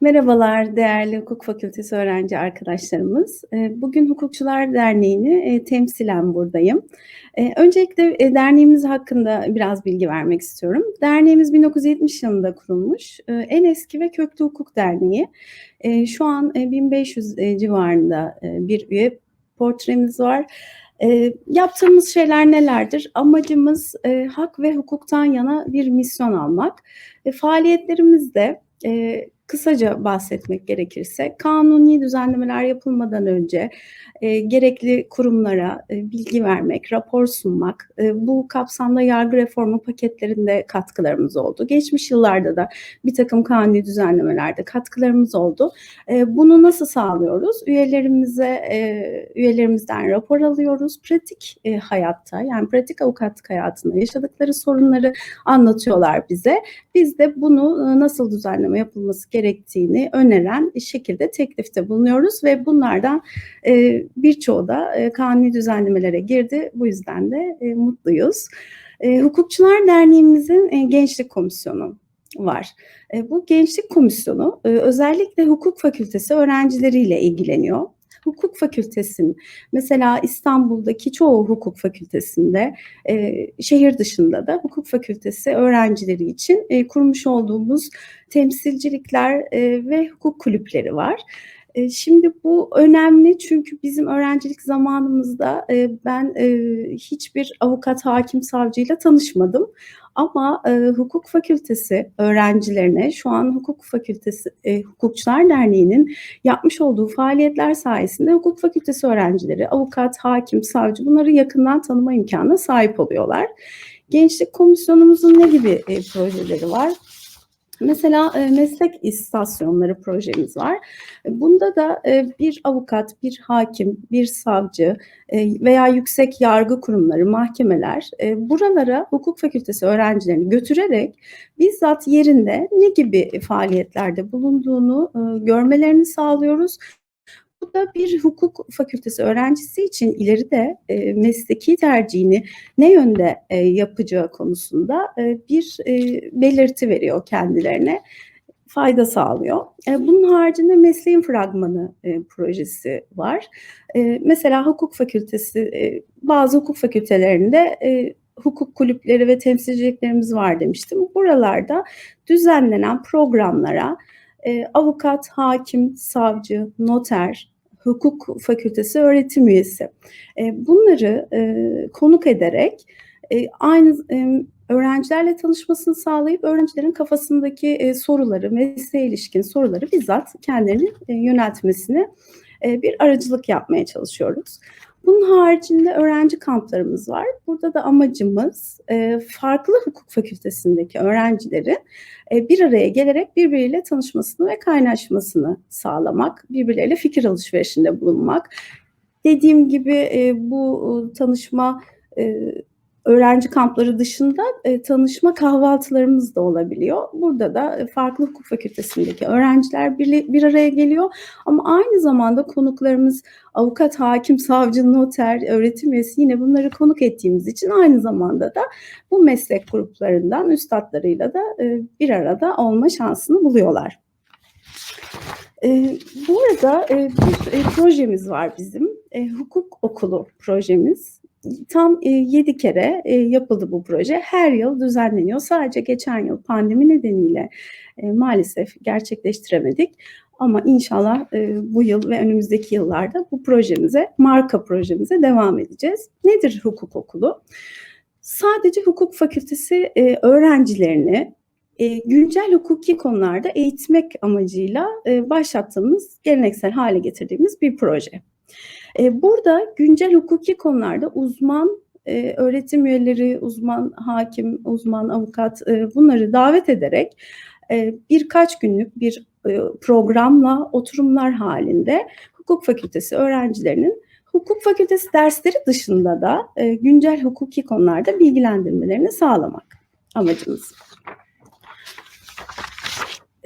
Merhabalar değerli hukuk fakültesi öğrenci arkadaşlarımız. Eee, bugün Hukukçular Derneği'ni, eee, temsilen buradayım. Eee, öncelikle, eee, derneğimiz hakkında biraz bilgi vermek istiyorum. Derneğimiz 1970 yılında kurulmuş. Eee, en eski ve köklü hukuk derneği. Şu an, eee, 1500, eee, civarında, bir üye portremiz var. Eee, yaptığımız şeyler nelerdir? Amacımız, eee, hak ve hukuktan yana bir misyon almak. Ve faaliyetlerimizde, eee, kısaca bahsetmek gerekirse kanuni düzenlemeler yapılmadan önce, eee, gerekli kurumlara, eee, bilgi vermek, rapor sunmak, eee, bu kapsamda yargı reformu paketlerinde katkılarımız oldu. Geçmiş yıllarda da birtakım kanuni düzenlemelerde katkılarımız oldu. Eee, bunu nasıl sağlıyoruz? Üyelerimize, eee, üyelerimizden rapor alıyoruz. Pratik, eee, hayatta, yani pratik avukatlık hayatında yaşadıkları sorunları anlatıyorlar bize. Biz de bunu, ııı, nasıl düzenleme yapılması gerektiğini öneren şekilde teklifte bulunuyoruz ve bunlardan, eee, birçoğu da, eee, kanuni düzenlemelere girdi. Bu yüzden de, eee, mutluyuz. Eee, Hukukçular Derneğimizin, eee, gençlik komisyonu var. Eee, bu gençlik komisyonu, eee, özellikle hukuk fakültesi öğrencileriyle ilgileniyor. Hukuk fakültesinin mesela İstanbul'daki çoğu hukuk fakültesinde, eee, şehir dışında da hukuk fakültesi öğrencileri için, eee, kurmuş olduğumuz temsilcilikler, eee, ve hukuk kulüpleri var. Eee, şimdi bu önemli çünkü bizim öğrencilik zamanımızda, eee, ben, eee, hiçbir avukat, hâkim, savcıyla tanışmadım ama, eee, hukuk fakültesi öğrencilerine şu an hukuk fakültesi, eee, Hukukçular Derneği'nin yapmış olduğu faaliyetler sayesinde hukuk fakültesi öğrencileri, avukat, hâkim, savcı bunları yakından tanıma imkânına sahip oluyorlar. Gençlik komisyonumuzun ne gibi, eee, projeleri var? Mesela, eee, meslek istasyonları projemiz var. Bunda da, eee, bir avukat, bir hâkim, bir savcı, eee, veya yüksek yargı kurumları, mahkemeler, buralara hukuk fakültesi öğrencilerini götürerek bizzat yerinde ne gibi faaliyetlerde bulunduğunu, görmelerini sağlıyoruz. Bu da bir hukuk fakültesi öğrencisi için ileride, eee, mesleki tercihini ne yönde, eee, yapacağı konusunda, eee, bir, eee, belirti veriyor kendilerine, fayda sağlıyor. Eee, bunun haricinde mesleğin fragmanı, eee, projesi var. Eee, mesela hukuk fakültesi, eee, bazı hukuk fakültelerinde, eee, hukuk kulüpleri ve temsilciliklerimiz var demiştim. Buralarda düzenlenen programlara, eee, avukat, hâkim, savcı, noter, hukuk fakültesi öğretim üyesi, eee, bunları, eee, konuk ederek, eee, aynı emm, öğrencilerle tanışmasını sağlayıp öğrencilerin kafasındaki, eee, soruları, mesleğe ilişkin soruları bizzat kendilerine, eee, yöneltmesine, eee, bir aracılık yapmaya çalışıyoruz. Bunun haricinde öğrenci kamplarımız var. Burada da amacımız, eee, farklı hukuk fakültesindeki öğrencilerin, eee, bir araya gelerek birbiriyle tanışmasını ve kaynaşmasını sağlamak, birbirleriyle fikir alışverişinde bulunmak. Dediğim gibi, eee, bu, ııı, tanışma, eee, öğrenci kampları dışında, eee, tanışma kahvaltılarımız da olabiliyor. Burada da, eee, farklı hukuk fakültesindeki öğrenciler birli bir araya geliyor ama aynı zamanda konuklarımız avukat, hâkim, savcı, noter, öğretim üyesi yine bunları konuk ettiğimiz için aynı zamanda da bu meslek gruplarından üstatlarıyla da, eee, bir arada olma şansını buluyorlar. Eee, bu arada, eee, bir, eee, projemiz var bizim. Eee, hukuk okulu projemiz. Tam, eee, 7 kere, eee, yapıldı bu proje. Her yıl düzenleniyor. Sadece geçen yıl pandemi nedeniyle, eee, maalesef gerçekleştiremedik ama inşallah, eee, bu yıl ve önümüzdeki yıllarda bu projemize, marka projemize devam edeceğiz. Nedir hukuk okulu? Sadece hukuk fakültesi, eee, öğrencilerini, eee, güncel hukuki konularda eğitmek amacıyla, eee, başlattığımız, geleneksel hâle getirdiğimiz bir proje. Eee, burada güncel hukuki konularda uzman, eee, öğretim üyeleri, uzman hâkim, uzman avukat, eee, bunları davet ederek, birkaç günlük bir, programla oturumlar hâlinde hukuk fakültesi öğrencilerinin hukuk fakültesi dersleri dışında da, güncel hukuki konularda bilgilendirmelerini sağlamak amacımız.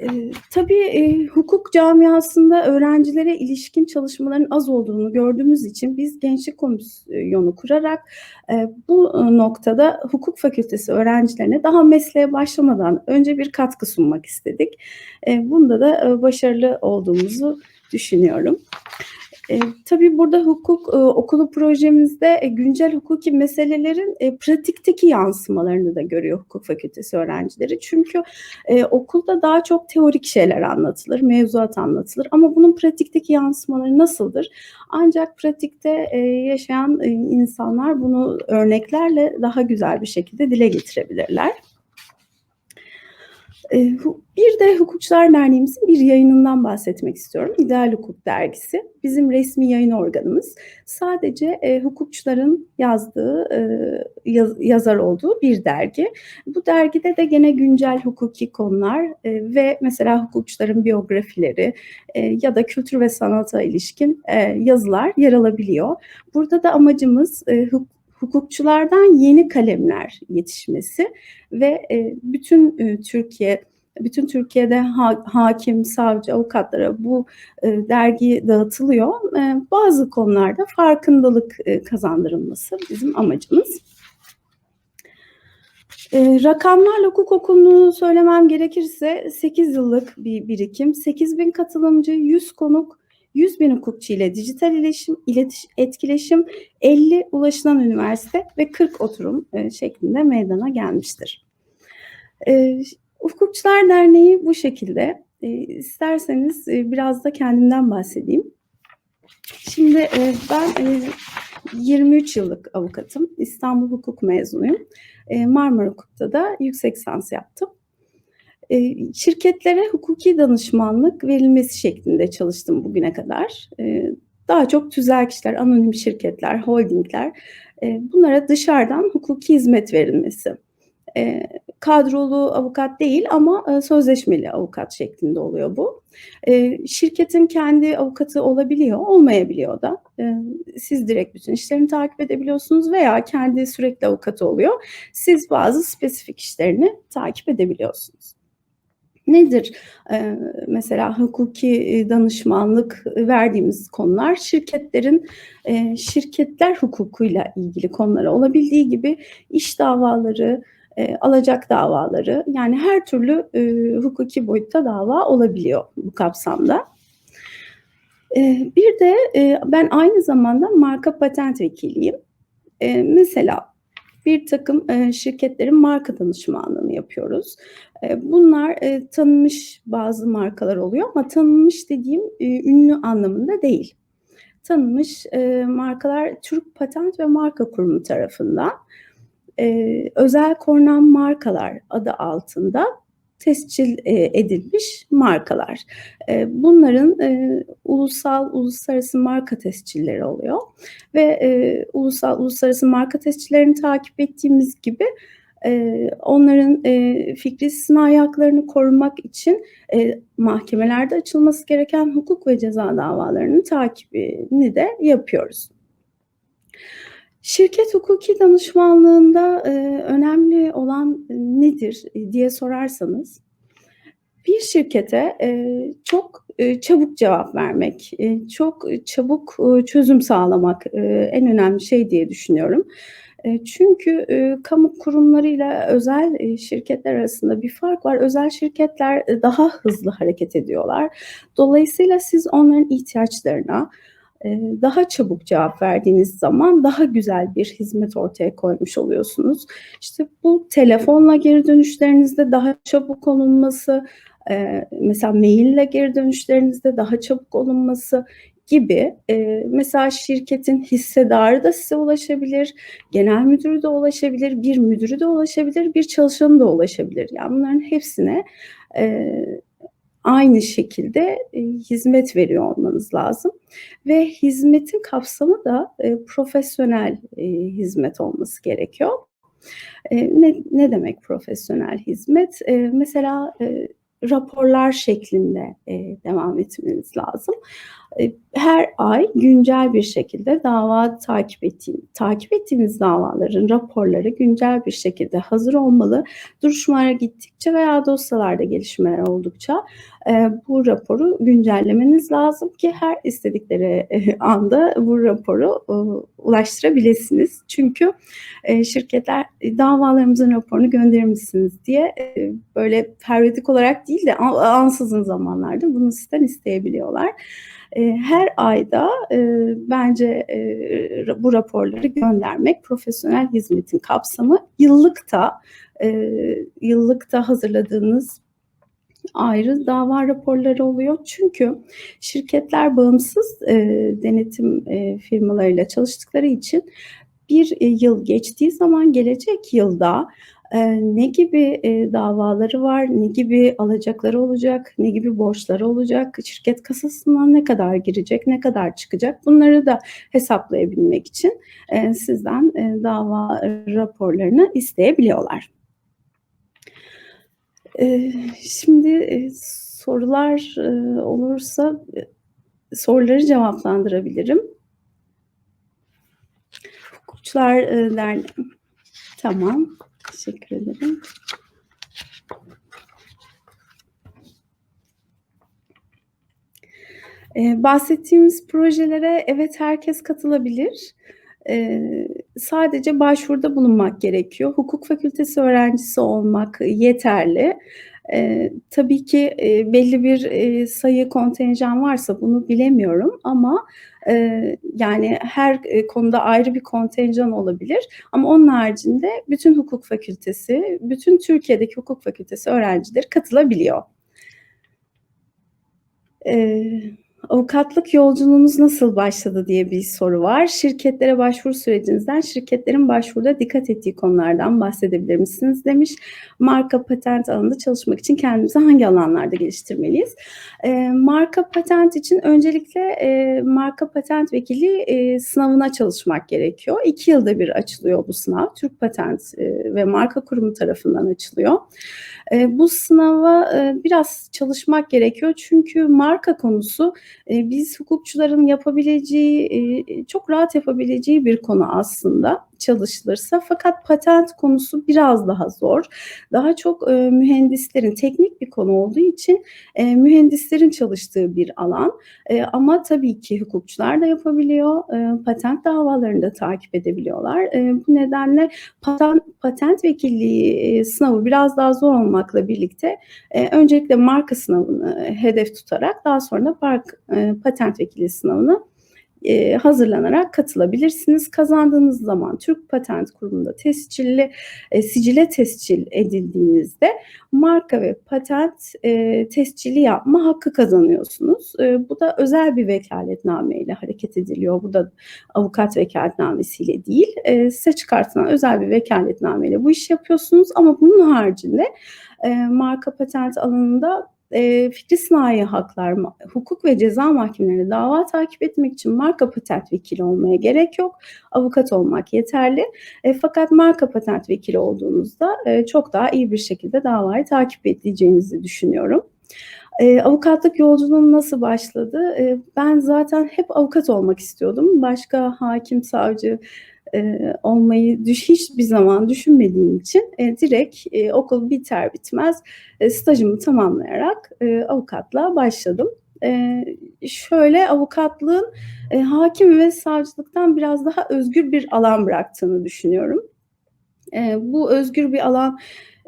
Eee, tabii, eee, hukuk camiasında öğrencilere ilişkin çalışmaların az olduğunu gördüğümüz için biz gençlik komisyonu kurarak, eee, bu, noktada hukuk fakültesi öğrencilerine daha mesleğe başlamadan önce bir katkı sunmak istedik. Eee, bunda da, eee, başarılı olduğumuzu düşünüyorum. Eee, tabii burada hukuk, ııı, okulu projemizde, eee, güncel hukuki meselelerin, eee, pratikteki yansımalarını da görüyor hukuk fakültesi öğrencileri. Çünkü, eee, okulda daha çok teorik şeyler anlatılır, mevzuat anlatılır ama bunun pratikteki yansımaları nasıldır? Ancak pratikte, eee, yaşayan, eee, insanlar bunu örneklerle daha güzel bir şekilde dile getirebilirler. Hu bir de Hukukçular Derneğimizin bir yayınından bahsetmek istiyorum. İdeal Hukuk Dergisi. Bizim resmî yayın organımız. Sadece, eee, hukukçuların yazdığı, eee, yaz yazar olduğu bir dergi. Bu dergide de gene güncel hukuki konular, eee, ve mesela hukukçuların biyografileri, eee, ya da kültür ve sanata ilişkin, eee, yazılar yer alabiliyor. Burada da amacımız, eee, huk hukukçulardan yeni kalemler yetişmesi ve, eee, bütün, üh, Türkiye bütün Türkiye'de ha hâkim, savcı, avukatlara bu, eee, dergi dağıtılıyor. Eee, bazı konularda farkındalık, eee, kazandırılması bizim amacımız. Eee, rakamlarla hukuk okulunu söylemem gerekirse 8 yıllık bir birikim, 8.000 katılımcı, 100 konuk, 100.000 hukukçu ile dijital iletişim iletiş etkileşim, 50 ulaşılan üniversite ve 40 oturum, eee, şeklinde meydana gelmiştir. Ş Hukukçular Derneği bu şekilde. Eee, isterseniz, eee, biraz da kendimden bahsedeyim. Şimdi, eee, ben, eee, 23 yıllık avukatım. İstanbul hukuk mezunuyum. Eee, Marmara Hukuk'ta da yüksek lisans yaptım. Eee, şirketlere hukuki danışmanlık verilmesi şeklinde çalıştım bugüne kadar. Eee, daha çok tüzel kişiler, anonim şirketler, holdingler, eee, bunlara dışarıdan hukuki hizmet verilmesi. Eee, kadrolu avukat değil ama, eee, sözleşmeli avukat şeklinde oluyor bu. Şirketin kendi avukatı olabiliyor, olmayabiliyor da. Siz direkt bütün işlerini takip edebiliyorsunuz veya kendi sürekli avukatı oluyor. Siz bazı spesifik işlerini takip edebiliyorsunuz. Nedir, eee, mesela hukuki, eee, danışmanlık verdiğimiz konular? Şirketlerin, eee, şirketler hukukuyla ilgili konular olabildiği gibi iş davaları, eee, alacak davaları yani her türlü, eee, hukuki boyutta dava olabiliyor bu kapsamda. Eee, bir de, eee, ben aynı zamanda marka patent vekiliyim. Eee, mesela birtakım, eee, şirketlerin marka danışmanlığını yapıyoruz. Eee, bunlar, eee, tanınmış bazı markalar oluyor ama tanınmış dediğim, eee, ünlü anlamında değil. Tanınmış, markalar Türk Patent ve Marka Kurumu tarafından, özel korunan markalar adı altında tescil, edilmiş markalar. Bunların, ulusal, uluslararası marka tescilleri oluyor ve, ulusal, uluslararası marka tescillerini takip ettiğimiz gibi, eee, onların, eee, fikri istisnai haklarını korumak için, eee, mahkemelerde açılması gereken hukuk ve ceza davalarının takibini de yapıyoruz. Şirket hukuki danışmanlığında, eee, önemli olan nedir, eee, diye sorarsanız, bir şirkete, eee, çok, eee, çabuk cevap vermek, eee, çok çabuk, ııı, çözüm sağlamak, eee, en önemli şey diye düşünüyorum. Eee, çünkü, eee, kamu kurumlarıyla özel, eee, şirketler arasında bir fark var. Özel şirketler, daha hızlı hareket ediyorlar. Dolayısıyla siz onların ihtiyaçlarına, daha çabuk cevap verdiğiniz zaman daha güzel bir hizmet ortaya koymuş oluyorsunuz. İşte, bu telefonla geri dönüşlerinizde daha çabuk olunması, mesela maille geri dönüşlerinizde daha çabuk olunması gibi. Eee, mesela şirketin hissedarı da size ulaşabilir, genel müdürü de ulaşabilir, bir müdürü de ulaşabilir, bir çalışanı da ulaşabilir. Yani bunların hepsine, eee, aynı şekilde, eee, hizmet veriyor olmanız lazım ve hizmetin kapsamı da, eee, profesyonel, eee, hizmet olması gerekiyor. Eee, ne ne demek profesyonel hizmet? Eee, mesela, eee, raporlar şeklinde, eee, devam etmeniz lazım. Eee, her ay güncel bir şekilde dava takip ettiğin takip ettiğiniz davaların raporları güncel bir şekilde hazır olmalı. Duruşmalara gittikçe veya dosyalarda gelişmeler oldukça, eee, bu raporu güncellemeniz lazım ki her istedikleri, eee, anda bu raporu, uuu, ulaştırabilirsiniz. Çünkü, eee, şirketler, eee, "Davalarımızın raporunu gönderir misiniz?" diye, eee, böyle periyodik olarak değil de ansızın zamanlarda bunu sizden isteyebiliyorlar. Eee, her ayda, eee, bence, ra bu raporları göndermek profesyonel hizmetin kapsamı. Yıllık da, eee, yıllık da hazırladığınız ayrı dava raporları oluyor. Çünkü şirketler bağımsız, eee, denetim, eee, firmalarıyla çalıştıkları için bir, eee, yıl geçtiği zaman gelecek yılda, eee, ne gibi, eee, davaları var, ne gibi alacakları olacak, ne gibi borçları olacak, şirket kasasına ne kadar girecek, ne kadar çıkacak bunları da hesaplayabilmek için, eee, sizden, eee, dava raporlarını isteyebiliyorlar. Eee, şimdi, sorular, olursa, soruları cevaplandırabilirim. Hukukçular, eee, Derneği Tamam, teşekkür ederim. Eee, bahsettiğimiz projelere evet, herkes katılabilir. Eee, sadece başvuruda bulunmak gerekiyor. Hukuk fakültesi öğrencisi olmak yeterli. Eee, tabii ki, eee, belli bir, eee, sayı kontenjan varsa bunu bilemiyorum ama, yani her, eee, konuda ayrı bir kontenjan olabilir ama onun haricinde bütün hukuk fakültesi, bütün Türkiye'deki hukuk fakültesi öğrencileri katılabiliyor. Eee, "Avukatlık yolculuğunuz nasıl başladı?" diye bir soru var. "Şirketlere başvuru sürecinizden, şirketlerin başvuruda dikkat ettiği konulardan bahsedebilir misiniz?" demiş. "Marka patent alanında çalışmak için kendimizi hangi alanlarda geliştirmeliyiz?" Eee, marka patent için öncelikle, eee, marka patent vekili, eee, sınavına çalışmak gerekiyor. 2 yılda bir açılıyor bu sınav. Türk Patent, eee, ve Marka Kurumu tarafından açılıyor. Eee, bu sınava, eee, biraz çalışmak gerekiyor çünkü marka konusu, eee, biz hukukçuların yapabileceği, eee, çok rahat yapabileceği bir konu aslında çalışılırsa. Fakat patent konusu biraz daha zor. Daha çok, eee, mühendislerin, teknik bir konu olduğu için, eee, mühendislerin çalıştığı bir alan. Eee, ama tabii ki hukukçular da yapabiliyor. Eee, patent davalarını da takip edebiliyorlar. Eee, bu nedenle patan patent vekilliği, eee, sınavı biraz daha zor olmakla birlikte, eee, öncelikle marka sınavını hedef tutarak daha sonra da park eee, patent vekilliği sınavına, eee, hazırlanarak katılabilirsiniz. Kazandığınız zaman Türk Patent Kurumu'nda tescilli eee, sicile tescil edildiğinizde marka ve patent, eee, tescili yapma hakkı kazanıyorsunuz. Eee, bu da özel bir vekaletnameyle hareket ediliyor. Bu da avukat vekaletnamesiyle değil. Eee, size çıkartılan özel bir vekaletnameyle bu işi yapıyorsunuz ama bunun haricinde, eee, marka patent alanında, eee, fikri sınai haklar, hukuk ve ceza mahkemelerinde dava takip etmek için marka patent vekili olmaya gerek yok. Avukat olmak yeterli. Eee, fakat marka patent vekili olduğunuzda, eee, çok daha iyi bir şekilde davayı takip edeceğinizi düşünüyorum. Eee, avukatlık yolculuğum nasıl başladı? Eee, ben zaten hep avukat olmak istiyordum. Başka hâkim, savcı, eee, olmayı düş hiçbir zaman düşünmediğim için, eee, direkt, eee, okul biter bitmez, eee, stajımı tamamlayarak, eee, avukatlığa başladım. Eee, şöyle, avukatlığın, eee, hâkim ve savcılıktan biraz daha özgür bir alan bıraktığını düşünüyorum. Eee, bu özgür bir alan,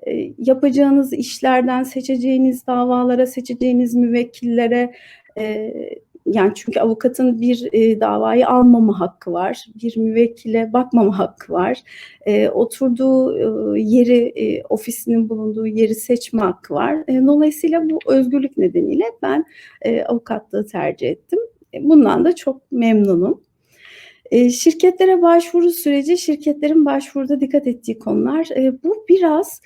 eee, yapacağınız işlerden, seçeceğiniz davalara, seçeceğiniz müvekkillere, eee, yani çünkü avukatın bir, eee, davayı almama hakkı var, bir müvekkile bakmama hakkı var. Eee, oturduğu, ııı, yeri, eee, ofisinin bulunduğu yeri seçme hakkı var. Eee, dolayısıyla bu özgürlük nedeniyle ben, eee, avukatlığı tercih ettim. Eee, bundan da çok memnunum. Eee, şirketlere başvuru süreci, şirketlerin başvuruda dikkat ettiği konular. Eee, bu biraz,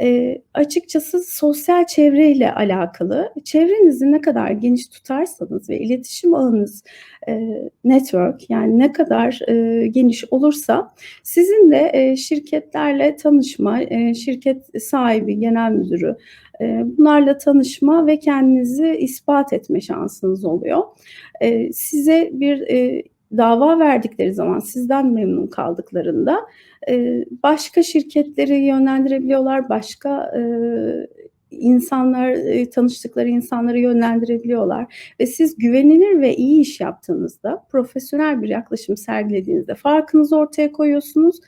eee, açıkçası sosyal çevreyle alakalı. Çevrenizi ne kadar geniş tutarsanız ve iletişim ağınız, eee, network yani ne kadar, eee, geniş olursa sizin de, eee, şirketlerle tanışma, eee, şirket sahibi, genel müdürü, Eee, bunlarla tanışma ve kendinizi ispat etme şansınız oluyor. Eee, size bir, eee, dava verdikleri zaman, sizden memnun kaldıklarında, eee, başka şirketlere yönlendirebiliyorlar, başka, eee, insanlar, eee, tanıştıkları insanlara yönlendirebiliyorlar ve siz güvenilir ve iyi iş yaptığınızda, profesyonel bir yaklaşım sergilediğinizde farkınızı ortaya koyuyorsunuz.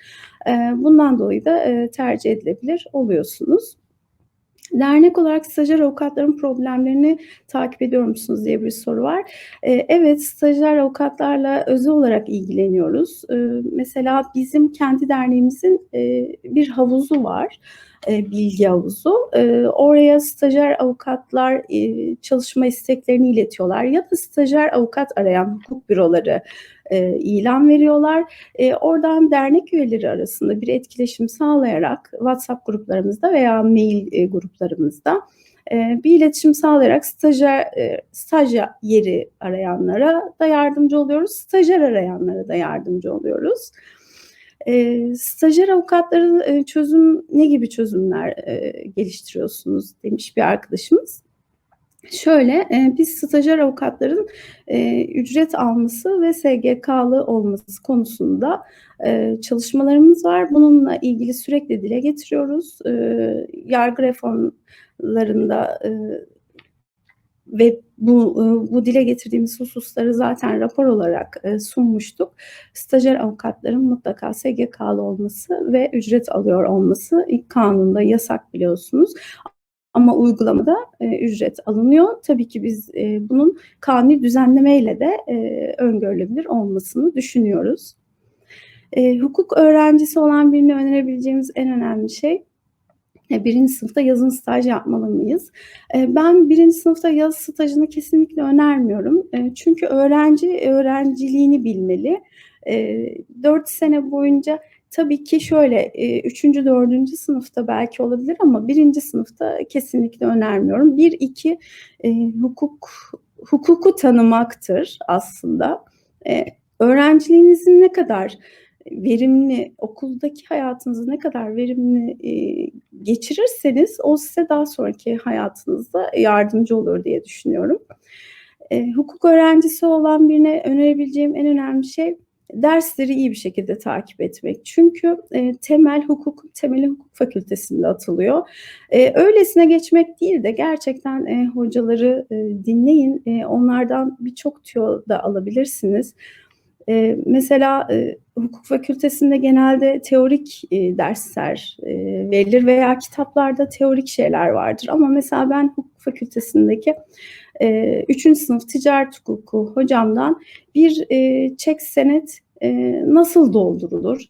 Bundan dolayı da, tercih edilebilir oluyorsunuz. Dernek olarak stajyer avukatların problemlerini takip ediyor musunuz diye bir soru var. Eee, evet, stajyer avukatlarla özel olarak ilgileniyoruz. Iıı, mesela bizim kendi derneğimizin, eee, bir havuzu var, eee, bilgi havuzu. Eee, oraya stajyer avukatlar, eee, çalışma isteklerini iletiyorlar ya da stajyer avukat arayan hukuk büroları, ilan veriyorlar. Oradan dernek üyeleri arasında bir etkileşim sağlayarak WhatsApp gruplarımızda veya mail, gruplarımızda, bir iletişim sağlayarak stajyer eee, staj ya yeri arayanlara da yardımcı oluyoruz, stajyer arayanlara da yardımcı oluyoruz. Eee, stajyer avukatların, eee, çözüm ne gibi çözümler, eee, geliştiriyorsunuz demiş bir arkadaşımız. Şöyle, eee, biz stajyer avukatların, eee, ücret alması ve SGK'lı olması konusunda, eee, çalışmalarımız var. Bununla ilgili sürekli dile getiriyoruz. Eee, yargı reformlarında, eee, ve bu, ııı, bu dile getirdiğimiz hususları zaten rapor olarak, eee, sunmuştuk. Stajyer avukatların mutlaka SGK'lı olması ve ücret alıyor olması kanunda yasak biliyorsunuz ama uygulamada, eee, ücret alınıyor. Tabii ki biz, bunun kanuni düzenlemeyle de, öngörülebilir olmasını düşünüyoruz. Hukuk öğrencisi olan birine önerebileceğimiz en önemli şey, eee, 1'inci sınıfta yazın staj yapmalı mıyız? Eee, ben 1'inci sınıfta yaz stajını kesinlikle önermiyorum. Eee, çünkü öğrenci öğrenciliğini bilmeli. Eee, 4 sene boyunca tabii ki şöyle, 3'üncü, 4'üncü sınıfta belki olabilir ama 1'inci sınıfta kesinlikle önermiyorum. 1-2, eee, hukuk hukuku tanımaktır aslında. Eee, öğrenciliğinizi ne kadar verimli, okuldaki hayatınızı ne kadar verimli, eee, geçirirseniz o size daha sonraki hayatınızda yardımcı olur diye düşünüyorum. Eee, hukuk öğrencisi olan birine önerebileceğim en önemli şey dersleri iyi bir şekilde takip etmek. Çünkü, eee, temel hukukun temeli hukuk fakültesinde atılıyor. Eee, öylesine geçmek değil de gerçekten, eee, hocaları, eee, dinleyin. Eee, onlardan birçok tüyo da alabilirsiniz. Eee, mesela, eee, hukuk fakültesinde genelde teorik, eee, dersler, eee, verilir veya kitaplarda teorik şeyler vardır. Ama mesela ben hukuk fakültesindeki, eee, 3'üncü sınıf ticaret hukuku hocamdan bir, eee, çek senet, eee, nasıl doldurulur,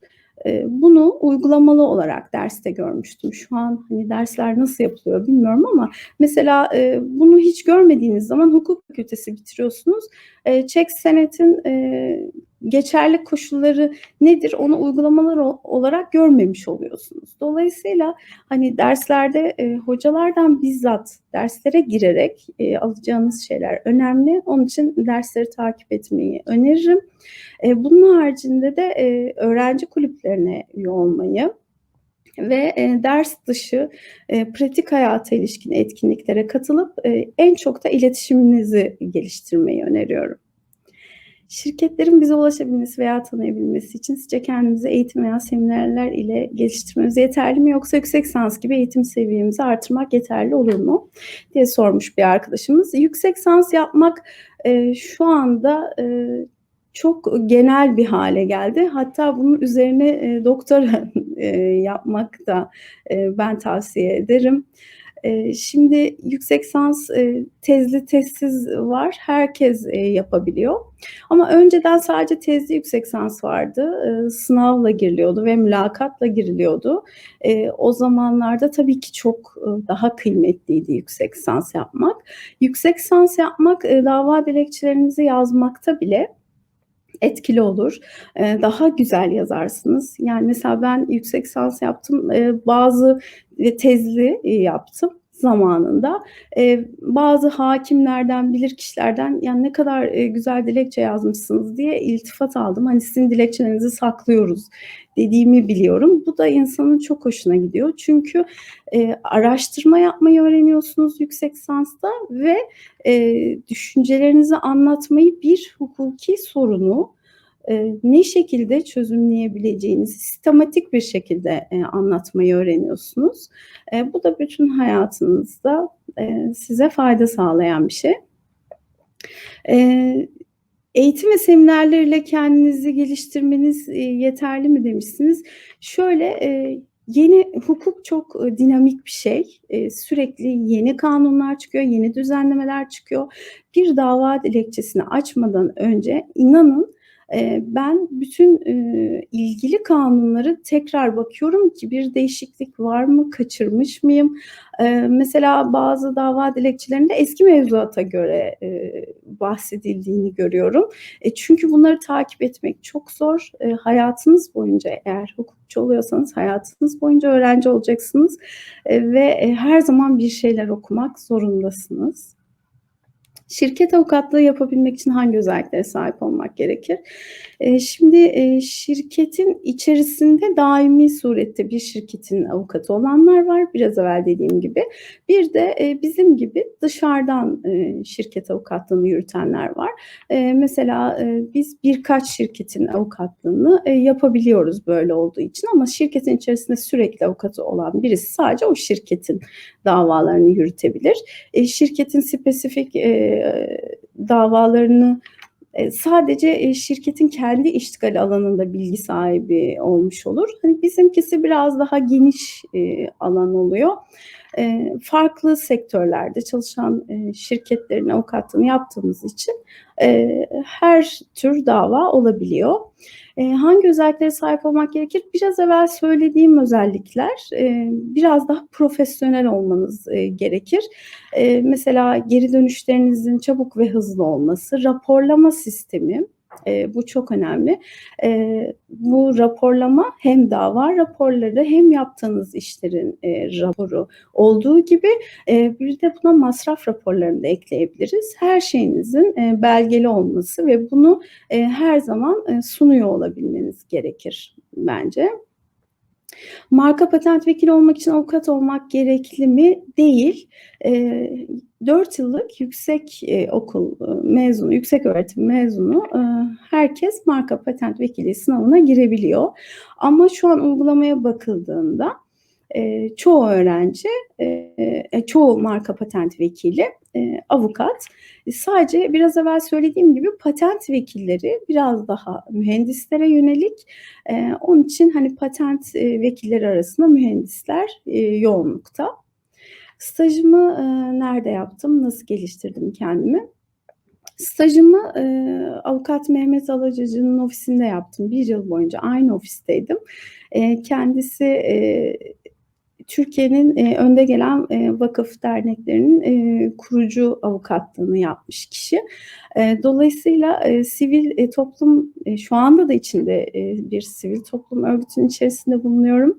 bunu uygulamalı olarak derste görmüştüm. Şu an, hani, dersler nasıl yapılıyor bilmiyorum ama mesela, eee, bunu hiç görmediğiniz zaman hukuk fakültesi bitiriyorsunuz. Eee, çek senetin, eee, geçerlilik koşulları nedir onu uygulamalar olarak görmemiş oluyorsunuz. Dolayısıyla, hani, derslerde, eee, hocalardan bizzat derslere girerek, eee, alacağınız şeyler önemli. Onun için dersleri takip etmeyi öneririm. Eee, bunun haricinde de, eee, öğrenci kulüplerine üye olmayı ve, eee, ders dışı, eee, pratik hayata ilişkin etkinliklere katılıp, eee, en çok da iletişiminizi geliştirmeyi öneriyorum. Şirketlerin bize ulaşabilmesi veya tanıyabilmesi için sizce kendimizi eğitim veya seminerler ile geliştirmemiz yeterli mi yoksa yüksek lisans gibi eğitim seviyemizi artırmak yeterli olur mu diye sormuş bir arkadaşımız. Yüksek lisans yapmak, eee, şu anda, eee, çok genel bir hâle geldi. Hatta bunun üzerine, eee, doktora, eee, yapmak da, eee, ben tavsiye ederim. Eee, şimdi yüksek lisans, eee, tezli tezsiz var. Herkes, eee, yapabiliyor ama önceden sadece tezli yüksek lisans vardı. Eee, sınavla giriliyordu ve mülakatla giriliyordu. Eee, o zamanlarda tabii ki çok, ııı, daha kıymetliydi yüksek lisans yapmak. Yüksek lisans yapmak, dava dilekçelerinizi yazmakta bile etkili olur. Eee, daha güzel yazarsınız. Yani, mesela ben yüksek lisans yaptım. Eee, bazı, tezli, eee, yaptım. Zamanında, eee, bazı hakimlerden, bilirkişilerden, "Ya, ne kadar, eee, güzel dilekçe yazmışsınız." diye iltifat aldım. Hani, "Sizin dilekçelerinizi saklıyoruz." dediğimi biliyorum. Bu da insanın çok hoşuna gidiyor. Çünkü, eee, araştırma yapmayı öğreniyorsunuz yüksek lisansta ve, eee, düşüncelerinizi anlatmayı, bir hukuki sorunu, eee, ne şekilde çözümleyebileceğinizi sistematik bir şekilde, eee, anlatmayı öğreniyorsunuz. Eee, bu da bütün hayatınızda, size fayda sağlayan bir şey. "Eğitim ve seminerlerle kendinizi geliştirmeniz, yeterli mi?" demişsiniz. Şöyle, yeni hukuk çok, dinamik bir şey. Sürekli yeni kanunlar çıkıyor, yeni düzenlemeler çıkıyor. Bir dava dilekçesini açmadan önce inanın, ben bütün, ilgili kanunları tekrar bakıyorum ki bir değişiklik var mı, kaçırmış mıyım? Mesela bazı dava dilekçelerinde eski mevzuata göre, bahsedildiğini görüyorum. E, çünkü bunları takip etmek çok zor. Eee, hayatınız boyunca eğer hukukçu oluyorsanız hayatınız boyunca öğrenci olacaksınız, eee, ve, her zaman bir şeyler okumak zorundasınız. Şirket avukatlığı yapabilmek için hangi özelliklere sahip olmak gerekir? Eee, şimdi, eee, şirketin içerisinde daimi surette bir şirketin avukatı olanlar var, biraz evvel dediğim gibi. Bir de, eee, bizim gibi dışarıdan, eee, şirket avukatlığını yürütenler var. Eee, mesela, eee, biz birkaç şirketin avukatlığını, eee, yapabiliyoruz böyle olduğu için ama şirketin içerisinde sürekli avukatı olan birisi sadece o şirketin davalarını yürütebilir. Eee, şirketin spesifik, eee, davalarını, eee, sadece, eee, şirketin kendi iştigal alanında bilgi sahibi olmuş olur. Hani, bizimkisi biraz daha geniş, alan oluyor. Eee, farklı sektörlerde çalışan, eee, şirketlerin avukatlığını yaptığımız için, eee, her tür dava olabiliyor. Hangi özelliklere sahip olmak gerekir? Biraz evvel söylediğim özellikler, biraz daha profesyonel olmanız, gerekir. Mesela geri dönüşlerinizin çabuk ve hızlı olması, raporlama sistemi, eee, bu çok önemli. Eee, bu raporlama hem dava raporları hem yaptığınız işlerin, eee, raporu olduğu gibi, eee, bir de buna masraf raporlarını da ekleyebiliriz. Her şeyinizin, eee, belgeli olması ve bunu, eee, her zaman, eee, sunuyor olabilmeniz gerekir bence. Marka patent vekili olmak için avukat olmak gerekli mi? Değil. Eee, 4 yıllık yüksek, eee, okul, ııı, mezunu, yükseköğretim mezunu, ııı, herkes marka patent vekilliği sınavına girebiliyor. Ama şu an uygulamaya bakıldığında, eee, çoğu öğrenci, eee, e, çoğu marka patent vekili, eee, avukat. E, sadece biraz evvel söylediğim gibi patent vekilleri biraz daha mühendislere yönelik. Eee, onun için, hani, patent, eee, vekilleri arasında mühendisler, eee, yoğunlukta. Stajımı, eee, nerede yaptım, nasıl geliştirdim kendimi? Stajımı, eee, avukat Mehmet Alacacı'nın ofisinde yaptım. 1 yıl boyunca aynı ofisteydim. Eee, kendisi, eee, Türkiye'nin, eee, önde gelen, eee, vakıf derneklerinin, eee, kurucu avukatlığını yapmış kişi. Eee, dolayısıyla, eee, sivil, eee, toplum, eee, şu anda da içinde, eee, bir sivil toplum örgütünün içerisinde bulunuyorum.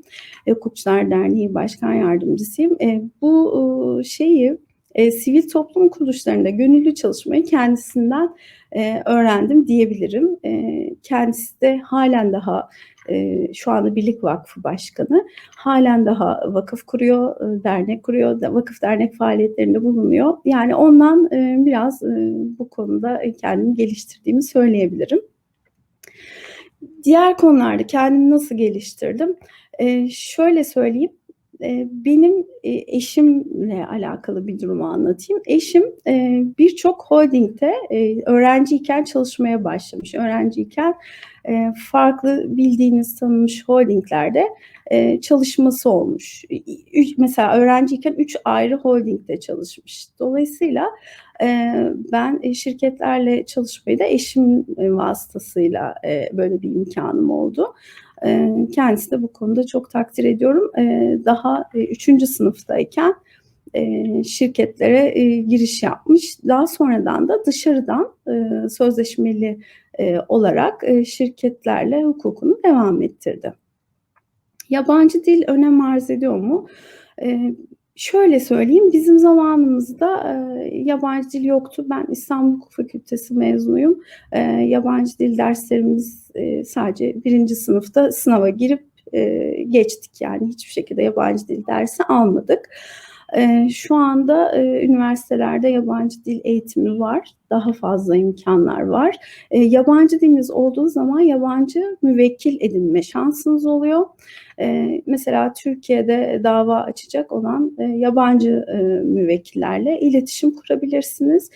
Hukukçular Derneği Başkan Yardımcısıyım. Eee, bu, uuu, şeyi, eee, sivil toplum kuruluşlarında gönüllü çalışmayı kendisinden, eee, öğrendim diyebilirim. Eee, kendisi de hâlen daha, şu anda Birlik Vakfı Başkanı. Hâlen daha vakıf kuruyor, ııı, dernek kuruyor, vakıf dernek faaliyetlerinde bulunuyor. Yani ondan, eee, biraz, eee, bu konuda, kendimi geliştirdiğimi söyleyebilirim. Diğer konularda kendimi nasıl geliştirdim? Şöyle söyleyeyim, benim, eşimle alakalı bir durumu anlatayım. Eşim, birçok holdingde, öğrenciyken çalışmaya başlamış. Öğrenciyken, eee, farklı bildiğiniz, tanınmış holdinglerde, eee, çalışması olmuş. Üç mesela öğrenciyken 3 ayrı holdingde çalışmış. Dolayısıyla, eee, ben, eee, şirketlerle çalışmayı da eşim, vasıtasıyla, böyle bir imkânım oldu. Eee, kendisini de bu konuda çok takdir ediyorum. Daha, eee, 3. sınıftayken, şirketlere, giriş yapmış. Daha sonradan da dışarıdan, eee, sözleşmeli, eee, olarak, eee, şirketlerle hukukunu devam ettirdi. Yabancı dil önem arz ediyor mu? Eee, Şöyle söyleyeyim, bizim zamanımızda, yabancı dil yoktu. Ben İstanbul Hukuk Fakültesi mezunuyum. Eee, yabancı dil derslerimiz, sadece 1. sınıfta sınava girip, geçtik. Yani hiçbir şekilde yabancı dil dersi almadık. Eee, şu anda, eee, üniversitelerde yabancı dil eğitimi var. Daha fazla imkânlar var. Eee, yabancı diliniz olduğu zaman yabancı müvekkil edinme şansınız oluyor. Eee, mesela Türkiye'de dava açacak olan, eee, yabancı, eee, müvekkillerle iletişim kurabilirsiniz.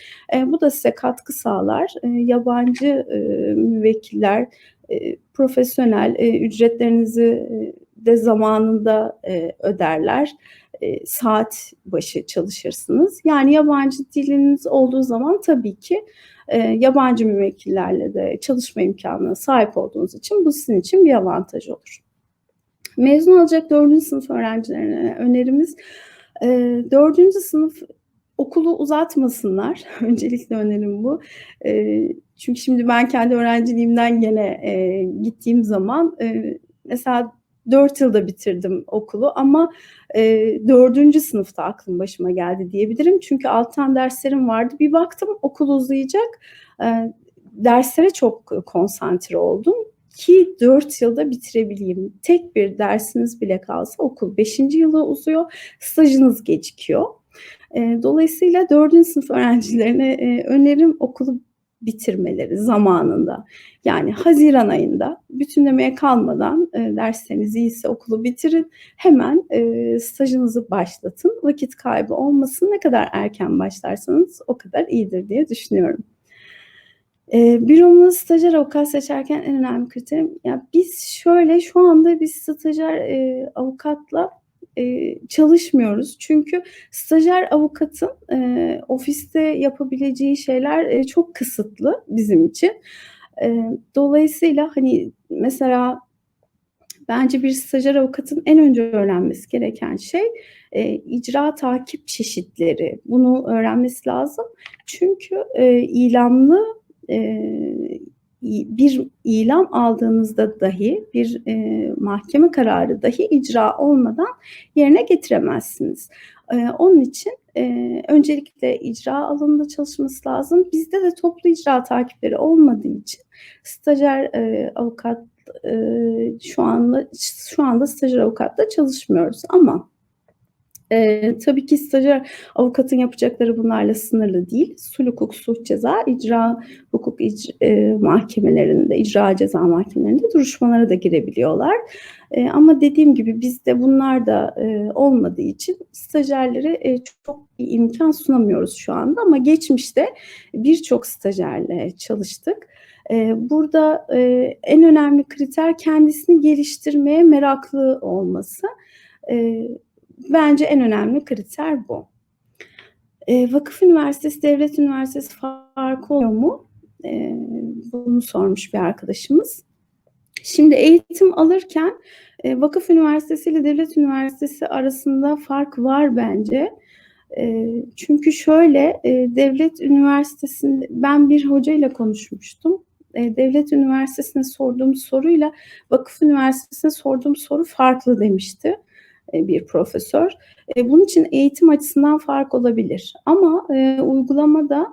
Bu da size katkı sağlar. Yabancı, müvekkiller, profesyonel, ücretlerinizi, de zamanında, eee, öderler. Eee, saat başı çalışırsınız. Yani yabancı diliniz olduğu zaman tabii ki, eee, yabancı müvekkillerle de çalışma imkânına sahip olduğunuz için bu sizin için bir avantaj olur. Mezun olacak 4. sınıf öğrencilerine önerimiz, eee, 4. sınıf okulu uzatmasınlar. Öncelikle önerim bu. Eee, çünkü şimdi ben kendi öğrenciliğimden gene, eee, gittiğim zaman, eee, mesela 4 yılda bitirdim okulu ama, eee, 4. sınıfta aklım başıma geldi diyebilirim. Çünkü alttan derslerim vardı. Bir baktım okul uzayacak. Eee, derslere çok konsantre oldum ki 4 yılda bitirebileyim. Tek bir dersiniz bile kalsa okul 5. yıla uzuyor, stajınız gecikiyor. Eee, dolayısıyla 4. sınıf öğrencilerine, eee, önerim okulu bitirmeleri zamanında. Yani haziran ayında bütünlemeye kalmadan, eee, dersleriniz iyiyse okulu bitirin. Hemen, eee, stajınızı başlatın. Vakit kaybı olmasın. Ne kadar erken başlarsanız o kadar iyidir diye düşünüyorum. Eee, büromda stajyer avukat seçerken en önemli kriterim ya biz şöyle, şu anda biz stajyer, eee, avukatla, eee, çalışmıyoruz. Çünkü stajyer avukatın, eee, ofiste yapabileceği şeyler, eee, çok kısıtlı bizim için. Eee, dolayısıyla, hani, mesela bence bir stajyer avukatın en önce öğrenmesi gereken şey, eee, icra takip çeşitleri. Bunu öğrenmesi lazım. Çünkü, eee, ilamlı, eee, i bir ilam aldığınızda dahi, bir, eee, mahkeme kararı dahi icra olmadan yerine getiremezsiniz. Eee, onun için, eee, öncelikle icra alanında çalışması lazım. Bizde de toplu icra takipleri olmadığı için stajyer, eee, avukat, eee, şu anda şu anda stajyer avukatla çalışmıyoruz ama, eee, tabii ki stajyer avukatın yapacakları bunlarla sınırlı değil. Sulh hukuk, sulh ceza, icra hukuk ic eee, mahkemelerinde, icra ceza mahkemelerinde duruşmalara da girebiliyorlar. Eee, ama dediğim gibi bizde bunlar da, eee, olmadığı için stajyerlere, eee, çok bir imkân sunamıyoruz şu anda ama geçmişte birçok stajyerle çalıştık. Burada, en önemli kriter kendisini geliştirmeye meraklı olması. Bence en önemli kriter bu. Eee, vakıf üniversitesi, devlet üniversitesi farkı oluyor mu? Eee, bunu sormuş bir arkadaşımız. Şimdi eğitim alırken, eee, vakıf üniversitesi ile devlet üniversitesi arasında fark var bence. Eee, çünkü şöyle, eee, devlet üniversitesinde ben bir hocayla konuşmuştum. Eee, devlet üniversitesine sorduğum soruyla vakıf üniversitesine sorduğum soru farklı demişti, bir profesör. Eee, bunun için eğitim açısından fark olabilir ama, eee, uygulamada,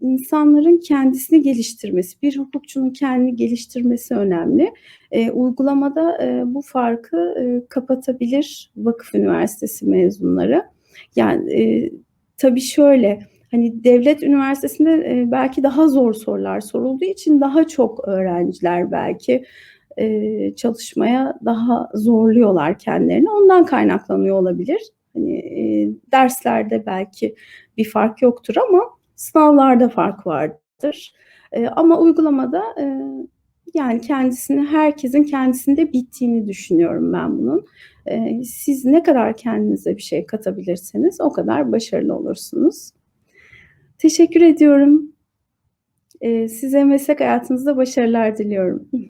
insanların kendisini geliştirmesi, bir hukukçunun kendini geliştirmesi önemli. Uygulamada, bu farkı, kapatabilir vakıf üniversitesi mezunları. Yani, tabii şöyle, hani, devlet üniversitesinde, belki daha zor sorular sorulduğu için daha çok öğrenciler belki, eee, çalışmaya daha zorluyorlar kendilerini. Ondan kaynaklanıyor olabilir. Hani, eee, derslerde belki bir fark yoktur ama sınavlarda fark vardır. Eee, ama uygulamada, eee, yani kendisini herkesin kendisinde bittiğini düşünüyorum ben bunun. Eee, siz ne kadar kendinize bir şey katabilirseniz o kadar başarılı olursunuz. Teşekkür ediyorum. Size meslek hayatınızda başarılar diliyorum.